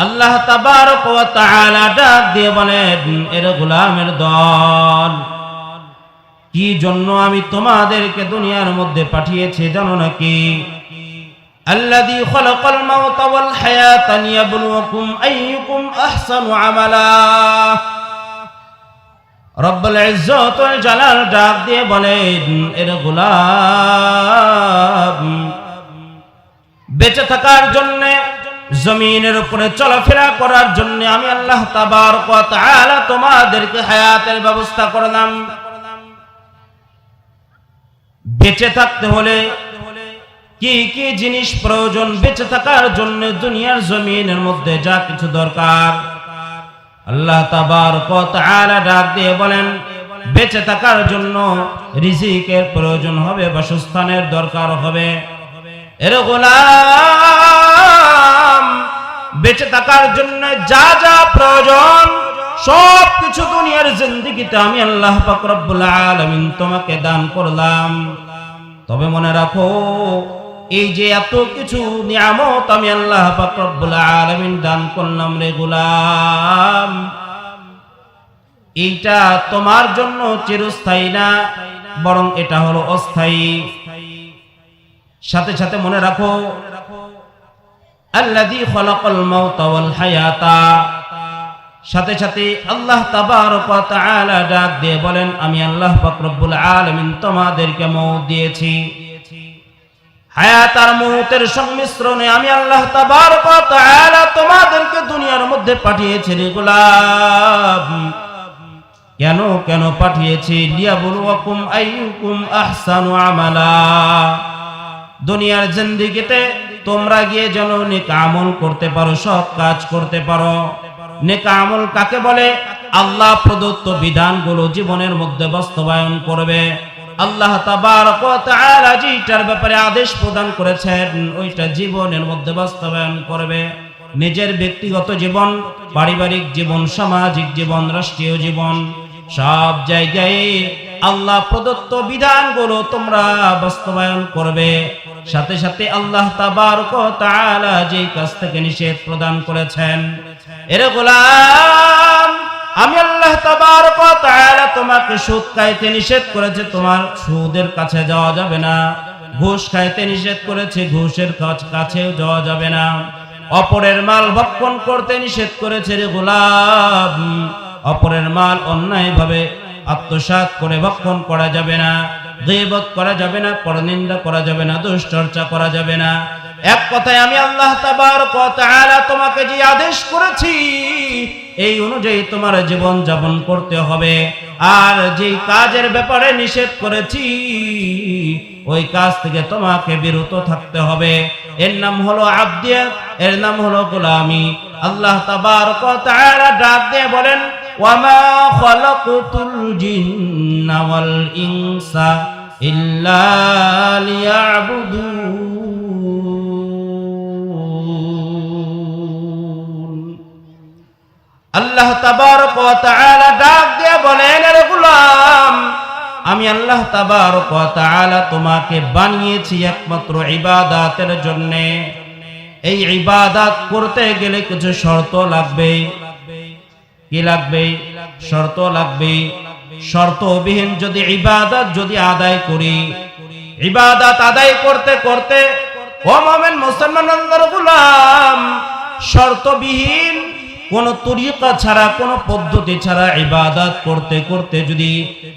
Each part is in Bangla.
আল্লাহ দিয়ে বলেন, এর গোলামের দল, কি জন্য আমি তোমাদেরকে দুনিয়ার মধ্যে পাঠিয়েছি জানো নাকি? ডাক দিয়ে বেঁচে থাকার জন্যে জমিনের উপরে চলাফেরা করার জন্য আমি আল্লাহ তাবারক ওয়া তোমাদেরকে হায়াতের ব্যবস্থা করলাম। বেঁচে থাকতে হলে কি কি জিনিস প্রয়োজন বেঁচে থাকার জন্য দুনিয়ার জমিনের মধ্যে যা কিছু দরকার। আল্লাহ তাআলা ডাক দিয়ে বলেন, বেঁচে থাকার জন্য রিজিকের প্রয়োজন হবে, বাসস্থানের দরকার হবে। এর গোলাম, বেঁচে থাকার জন্য যা যা প্রয়োজন, সব কিছু দুনিয়ার জিন্দেগিতে আমি আল্লাহ রব্বুল আলামিন তোমাকে দান করলাম। তবে মনে রাখো, এই যে এত কিছু নিয়ামত আমি আল্লাহ রব্বুল আলামিন দান করলাম রে গোলাম, এইটা তোমার জন্য চিরস্থায়ী না, বরং এটা হলো অস্থায়ী। সাথে সাথে মনে রাখো সাথে সাথে আল্লাহ ডাক দিয়ে বলেন, আমি আল্লাহ পাক রব্বুল তোমাদেরকে মৌত দিয়েছি। সংমিশ্রণে আমি আল্লাহ তোমাদেরকে দুনিয়ার মধ্যে পাঠিয়েছি রে কেন কেন পাঠিয়েছি? আমালা। দুনিয়ার জিন্দেগিতে তোমরা গিয়ে যেন নেক আমল করতে পারো সব কাজ করতে পারো। নেক আমল কাকে বলে? আল্লাহ প্রদত্ত বিধানগুলো জীবনের মধ্যে বাস্তবায়ন করবে। আল্লাহ যেটার ব্যাপারে আদেশ প্রদান করেছেন, ওইটা জীবনের মধ্যে বাস্তবায়ন করবে। নিজের ব্যক্তিগত জীবন, পারিবারিক জীবন, সামাজিক জীবন, রাষ্ট্রীয় জীবন, সব জায়গায় আল্লাহ প্রদত্ত বিধানগুলো তোমরা বাস্তবায়ন করবে। সাথে সাথে আল্লাহ তাআলা যেই কাজ থেকে নিষেধ প্রদান করেছেন। এর গোলাম, আমি আল্লাহ তাআলা তোমাকে সুদ খাইতে নিষেধ করেছে, তোমার সুদের কাছে যাওয়া যাবে না। ঘুষ খাইতে নিষেধ করেছে, ঘুষের কাছ- কাছেও যাওয়া যাবে না। অপরের মাল ভক্ষণ করতে নিষেধ করেছে রে গোলাম। অপরের মাল অন্যায়ভাবে আত্মসাৎ করে ভক্ষণ করা যাবে না। গীবত করা যাবে না, পরনিন্দা করা যাবে না, দুশ্চর্চা করা যাবে না। এক কথায় আমি আল্লাহ তাবারক ওয়া তোমাকে যে আদেশ করেছি, এই অনুযায়ী তোমার জীবন যাপন করতে হবে। আর যেই কাজের ব্যাপারে নিষেধ করেছি, ওই কাজ থেকে তোমাকে বিরত থাকতে হবে। এর নাম হলো আব্দিয়াত এর নাম হলো গোলামি। আল্লাহ তাবারক ওয়া ডাক দিয়ে বলেন খালাকুতুল জিন্না ওয়াল ইনসা ইল্লা লিয়াবুদুন আল্লাহ তাবারক ওয়া তাআলা ডাক দিয়ে বলেন রে গোলাম, আমি আল্লাহ তাবারক ওয়া তাআলা তোমাকে বানিয়েছি একমাত্র ইবাদাতের জন্য। এই ইবাদাত করতে গেলে কিছু শর্ত লাগবে। কি লাগবে? শর্ত লাগবে। শর্তবিহীন যদি ইবাদত যদি আদায় করি, ইবাদত আদায় করতে করতে, ও মোমেন গোলাম, শর্তবিহীন কোন তরিকা ছাড়া, কোন পদ্ধতি ছাড়া ইবাদত করতে করতে যদি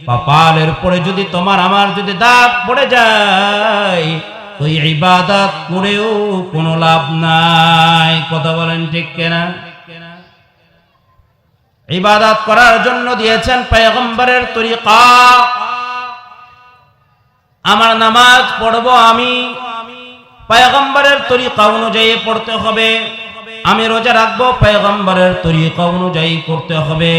পাপালের পরে যদি তোমার আমার যদি দাগ পড়ে যায় এই ইবাদত করেও কোনো লাভ নাই। কথা বলেন ঠিক কেনা? ইবাদত করার জন্য দিয়েছেন পয়গম্বরের তরিকা। আমার নামাজ পড়ব আমি। পয়গম্বরের তরিকা অনুযায়ী পড়তে হবে। আমি রোজা রাখব, পয়গম্বরের তরিকা অনুযায়ী করতে হবে।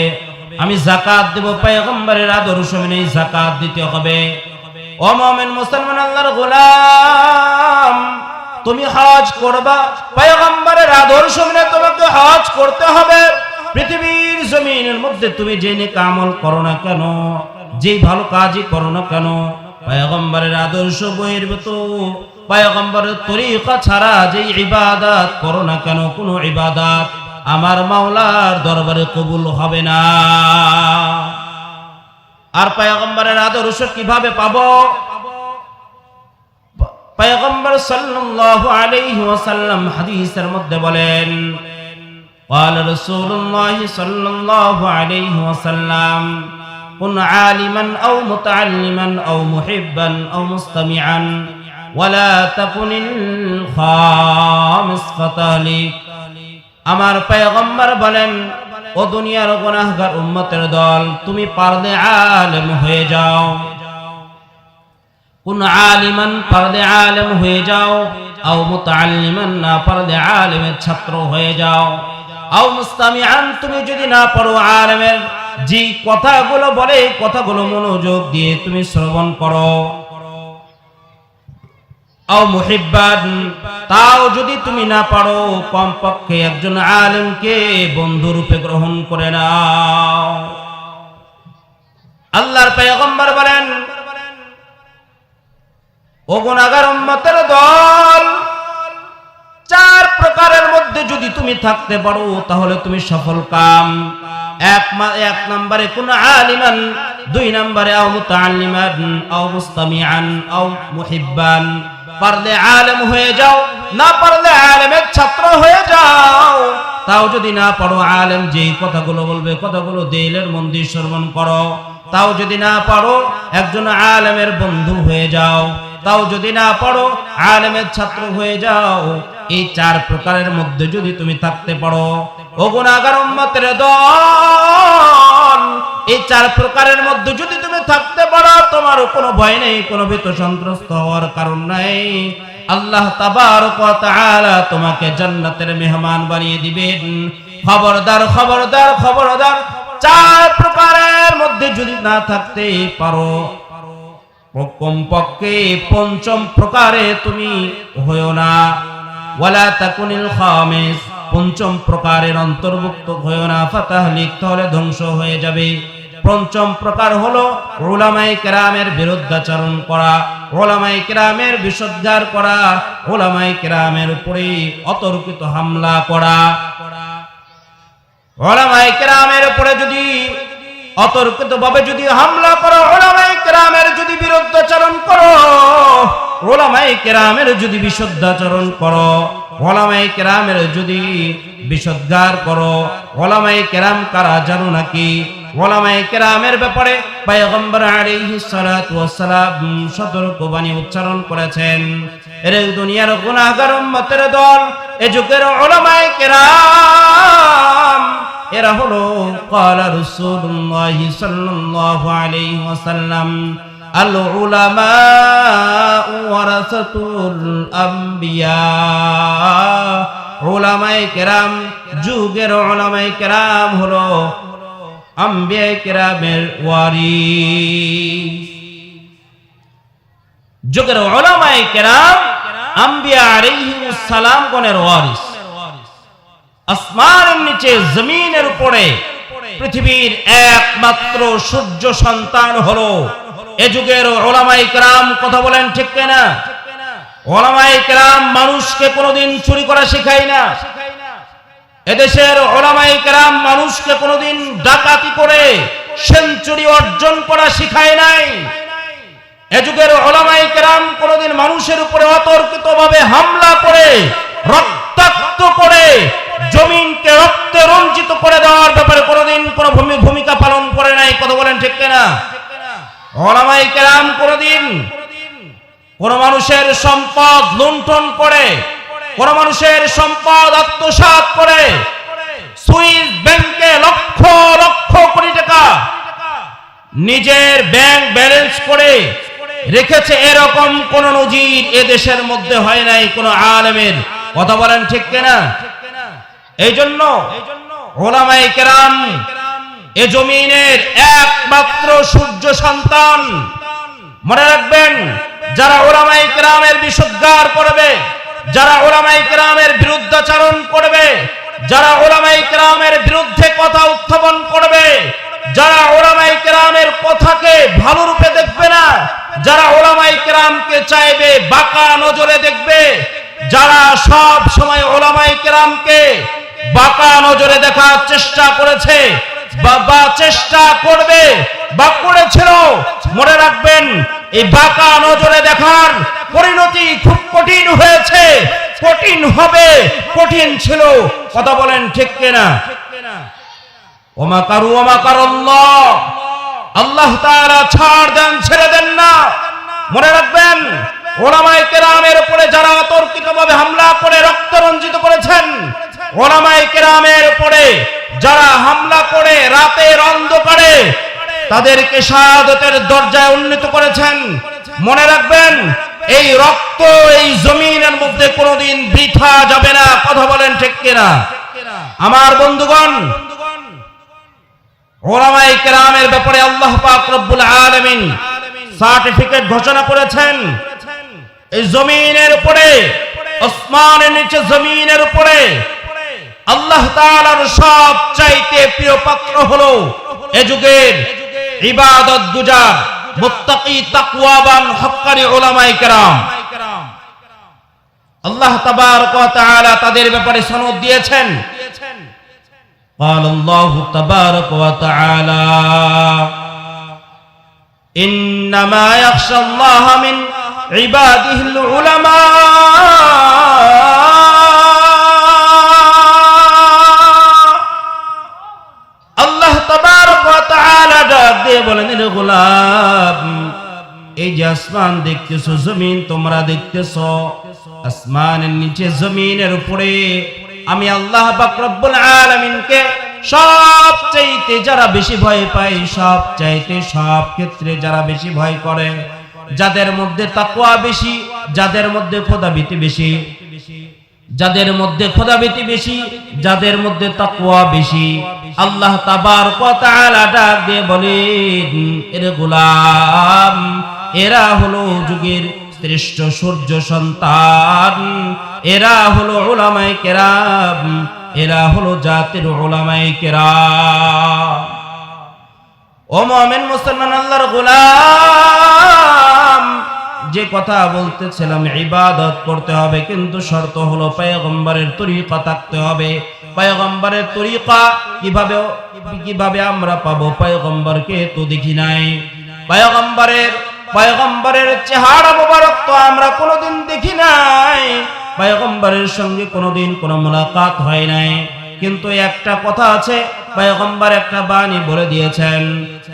আমি জাকাত দেব, পয়গম্বরের আদর্শ মেনে জাকাত দিতে হবে। ও মুমিন মুসলমান আল্লাহর গোলাম, তুমি হজ করবা, পয়গম্বরের আদর্শ মেনে তোমাকে হজ করতে হবে। পৃথিবীর জমিনের মধ্যে তুমি যে নেক করো না কেন? যেই ভালো কাজই করো না কেন? পয়গম্বরের আদর্শ বহির্ভূত পয়গম্বরের তরিকা ছাড়া যেই ইবাদত করো না কেন? কোনো ইবাদত আমার মাওলার দরবারে কবুল হবে না। আর পায়গম্বরের আদর্শ কীভাবে পাবো? পয়গম্বর সাল্লাল্লাহু আলাইহি ওয়াসাল্লাম হাদিসের মধ্যে বলেন قال رسول الله صلى الله عليه وسلم كن عالما أو متعلما أو محبا أو مستمعا ولا تكن الخامس فتهلك আমার পয়গম্বর বলেন ও দুনিয়ার গুনাহগার উম্মতের দল তুমি পারদে আলেম হয়ে যাও কোন আলিমান পারদে আলেম হয়ে যাও আও মুতাআল্লিমান না পারদে আলেমের ছাত্র হয়ে যাও তুমি যদি না আলেমের যে কথাগুলো বলে কথাগুলো মনোযোগ দিয়ে তুমি শ্রবণ করো। তাও যদি তুমি না পারো, কমপক্ষে একজন বন্ধু রূপে গ্রহণ করে নাও। আল্লাহর পয়গম্বর বলেন দল, চার প্রকারের মধ্যে যদি তুমি থাকতে পারো, তাহলে তুমি সফল কাম। এক এক নম্বরে কোন আলিমান, দুই নম্বরে মুহিব্বান। পারলে আলেম হয়ে যাও, না পারলে আলেমের ছাত্র হয়ে যাও। তাও যদি না পারো আলেম, যেই কথাগুলো বলবে, কথাগুলো দিলের মন দিয়ে শ্রবণ করো। তাও যদি না পারো একজন আলেমের বন্ধু হয়ে যাও। তাও যদি না পারো আলেমের ছাত্র হয়ে যাও। এই চার প্রকারের মধ্যে যদি তুমি থাকতে পারো। এই চার প্রকারের মধ্যে যদি তুমি থাকতে পারো, তোমার কোনো ভয় নেই, কোনো ভীত সন্ত্রস্ত হওয়ার কারণ নাই। আল্লাহ তোমাকে জান্নাতের মেহমান বানিয়ে দিবেন। খবরদার খবরদার খবরদার, চার প্রকারের মধ্যে যদি না থাকতে পারো কমপক্ষে পঞ্চম প্রকারে তুমি হয়েও না। পঞ্চম প্রকারের অন্তর্ভুক্ত তাহলে ধ্বংস হয়ে যাবে। পঞ্চম প্রকার হলো ওলামাই কেরামের বিরুদ্ধাচরণ করা ওলামাই কেরামের করা ওলামাই কেরামের উপরে অতর্কিত হামলা করা। ওলামাই কেরামের উপরে যদি অতর্কিত ভাবে যদি হামলা করো ওলামাই কেরামের যদি বিরুদ্ধাচরণ করো ওলামাই কেরামের যদি বিশুদ্ধাচরণ করো ওলামাই কেরামের যদি বিশুদ্ধার করো ওলামাই কেরাম কারা জানো নাকি? ওলামাই কেরামের ব্যাপারে পয়গম্বর আলাইহিস সালাতু ওয়াস সালাম সতর্কবাণী উচ্চারণ করেছেন। এর দুনিয়ার গুনাহগার উম্মতের দল, এ যুগের ওলামাই কেরাম এরা হলো, কালা রসুল্লাহ সাল্লাল্লাহু আলাইহি ওয়াসাল্লাম আল উলামা ওয়ারাসাতুল আম্বিয়া। উলামায়ে কেরাম, যুগের উলামায়ে কেরাম হলো আম্বিয়া কেরামের ওয়ারিস। যুগের উলামায়ে কেরাম, আম্বিয়া আলাইহিস সালাম গণের ওয়ারিস। আসমানের নিচে, জমিনের উপরে। পৃথিবীর একমাত্র সূর্য সন্তান হলো। এ যুগের ওলামাই কেরাম কথা বলেন ঠিক না ওলামাই কেরাম মানুষকে কোনোদিন চুরি করা শেখায় না। এদেশের ওলামাই কেরাম মানুষকে কোনোদিন ডাকাতি করে সেঞ্চুরি অর্জন করা শিখায় নাই। এ যুগের ওলামাই কেরাম কোনোদিন মানুষের উপরে অতর্কিত ভাবে হামলা করে, রক্তাক্ত করে জমিনকে রক্তে রঞ্জিত করে দেওয়ার ব্যাপারে কোনোদিন কোনো ভূমি- ভূমিকা পালন করে নাই, কথা বলেন ঠিক কিনা? ওলামাই কেরাম কোনোদিন কোন মানুষের সম্পদ লুণ্ঠন করে, কোন মানুষের সম্পদ আত্মসাৎ করে, সুইস ব্যাংকে লক্ষ লক্ষ কোটি টাকা নিজের ব্যাংক ব্যালেন্স করে রেখেছে, এরকম কোন নজির এ দেশের মধ্যে হয় নাই, কোন আলেমের, কথা বলেন ঠিক কিনা? এই জন্য এ জমিনের একমাত্র সূর্য সন্তান মনে রাখবেন, যারা ওলামাই কেরামের বিশুদ্ধার করবে, যারা ওলামাই কেরামের বিরুদ্ধাচরণ করবে, যারা ওলামাই কেরামের বিরুদ্ধে কথা উত্থাপন করবে, যারা ওলামাই কেরামের কথাকে ভালো রূপে দেখবে না, যারা ওলামাই কেরামকে চাইবে বাঁকা নজরে দেখবে, যারা সব সময় ওলামাই কেরামকে বাঁকা নজরে দেখার চেষ্টা করেছে। বা বা চেষ্টা করবে বা করেছিল। মনে রাখবেন, এই বাঁকা নজরে দেখার পরিণতি খুব কঠিন হয়েছে। কঠিন হবে, কঠিন ছিল। কথা বলেন ঠিক কিনা? ওমা কারু ওমা কারল্লাহ আল্লাহ তাআলা ছাড় দেন, ছেড়ে দেন না। মনে রাখবেন, ওলামায়ে কেরামের উপরে যারা অতর্কিতভাবে হামলা করে, রক্ত রঞ্জিত করেছেন ওলামায়ে কেরামের উপরে যারা হামলা করে রাতের অন্ধকারে তাদেরকে শাহাদতের দরজায় উন্নীত করেছেন। মনে রাখবেন, এই রক্ত, এই জমিনের মধ্যে কোনোদিন বৃথা যাবে না। কথা বলেন ঠিক আমার বন্ধুগণ ব্যাপারে সার্টিফিকেট ঘোষণা করেছেন। এই জমিনের উপরে নিচে জমিনের উপরে আল্লাহ তাআলার সব চাইতে প্রিয় পাত্র হলো এ যুগের ইবাদত গুজার মুত্তাকি তাকওয়াবান হক্কানি ওলামায়ে কেরাম আল্লাহ তাবারক ওয়া তাআলা তাদের ব্যাপারে সনদ দিয়েছেন قال الله تبارك وتعالى إنما يخشى الله من عباده العلماء ডাক বলেন রে গোলাম এই যে আসমান দেখতেছো, জমিন তোমরা দেখতেছো, আসমানের নিচে, জমিনের উপরে, আমি আল্লাহ রব্বুল আলামিনকে সব চাইতে যারা বেশি ভয় পায় সব চাইতে সব ক্ষেত্রে যারা বেশি ভয় করে, যাদের মধ্যে তাকওয়া বেশি, যাদের মধ্যে খোদাভীতি বেশি, যাদের মধ্যে খোদাভীতি বেশি, যাদের মধ্যে তাকুয়া বেশি আল্লাহ তাবার তাআলা ডাক দিয়ে বলেন, এর গোলাম, এরা হলো যুগের শ্রেষ্ঠ সূর্য সন্তান, এরা হলো ওলামায়ে কেরাম, এরা হলো জাতির ওলামায়ে কেরাম। ও মুমিন মুসলমান, আল্লাহর গোলাম, যে কথা বলতেছিলাম, ইবাদত করতে হবে, কিন্তু শর্ত হলো পয়গম্বরের তরিকা থাকতে হবে। পয়গম্বরের তরিকা কিভাবে কিভাবে আমরা পাবো পয়গম্বরকে তো দেখি নাই পয়গম্বরের পয়গম্বরের চেহারা মোবারক তো আমরা কোনোদিন দেখি নাই পয়গম্বরের সঙ্গে কোনোদিন কোনো মোলাকাত হয় নাই কিন্তু একটা কথা আছে পয়গম্বর একটা বাণী বলে দিয়েছেন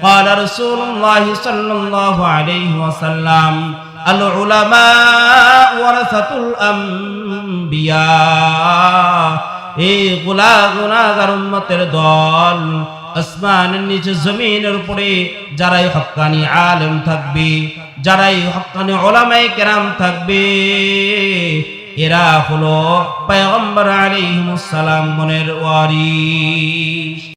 قال رسول الله صلى الله عليه وسلم العلماء ورثة الأنبياء এই গুলা গুনাগার উম্মতের দল আসমানের নিচে জমিনের উপরে যারাই হকানি আলেম থাকবে, যারাই হকানি ওলামাই কেরাম থাকবে, এরা হলো পয়গম্বর আলী সালাম মনের ওয়ারিস